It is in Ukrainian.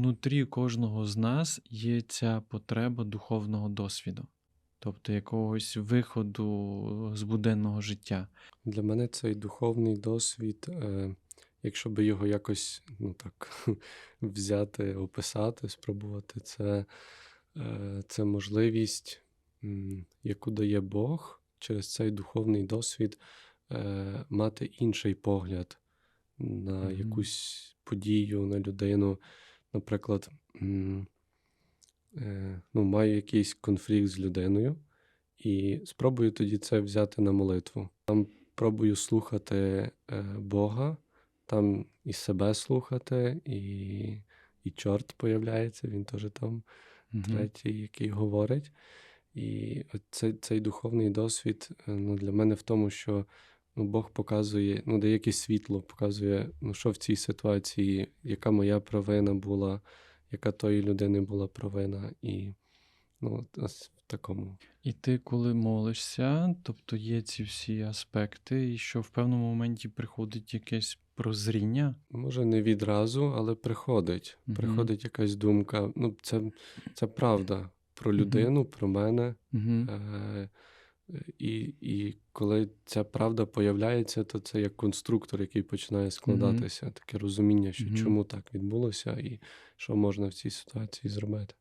Внутрі кожного з нас є ця потреба духовного досвіду, тобто якогось виходу з буденного життя. Для мене цей духовний досвід, е, якщо би його якось ну так, взяти, описати, спробувати, це, е, це можливість, яку дає Бог через цей духовний досвід е, мати інший погляд на Мгм. якусь подію, на людину. Наприклад, е, ну, маю якийсь конфлікт з людиною, і спробую тоді це взяти на молитву. Там пробую слухати е, Бога, там і себе слухати, і, і чорт появляється, він теж там Мгм. третій, який говорить. І цей, цей духовний досвід е, ну, для мене в тому, що ну, Бог показує, ну, дає якесь світло, показує, ну, що в цій ситуації, яка моя провина була, яка тої людини була провина. І ну, ось в такому. І ти, коли молишся, тобто є ці всі аспекти, і що в певному моменті приходить якесь прозріння. Може, не відразу, але приходить. Мгм. Приходить якась думка. Ну, це, це правда про людину, про мене. Е, і, і коли ця правда появляється, то це як конструктор, який починає складатися. Таке розуміння, що Мгм. чому так відбулося, і що можна в цій ситуації зробити.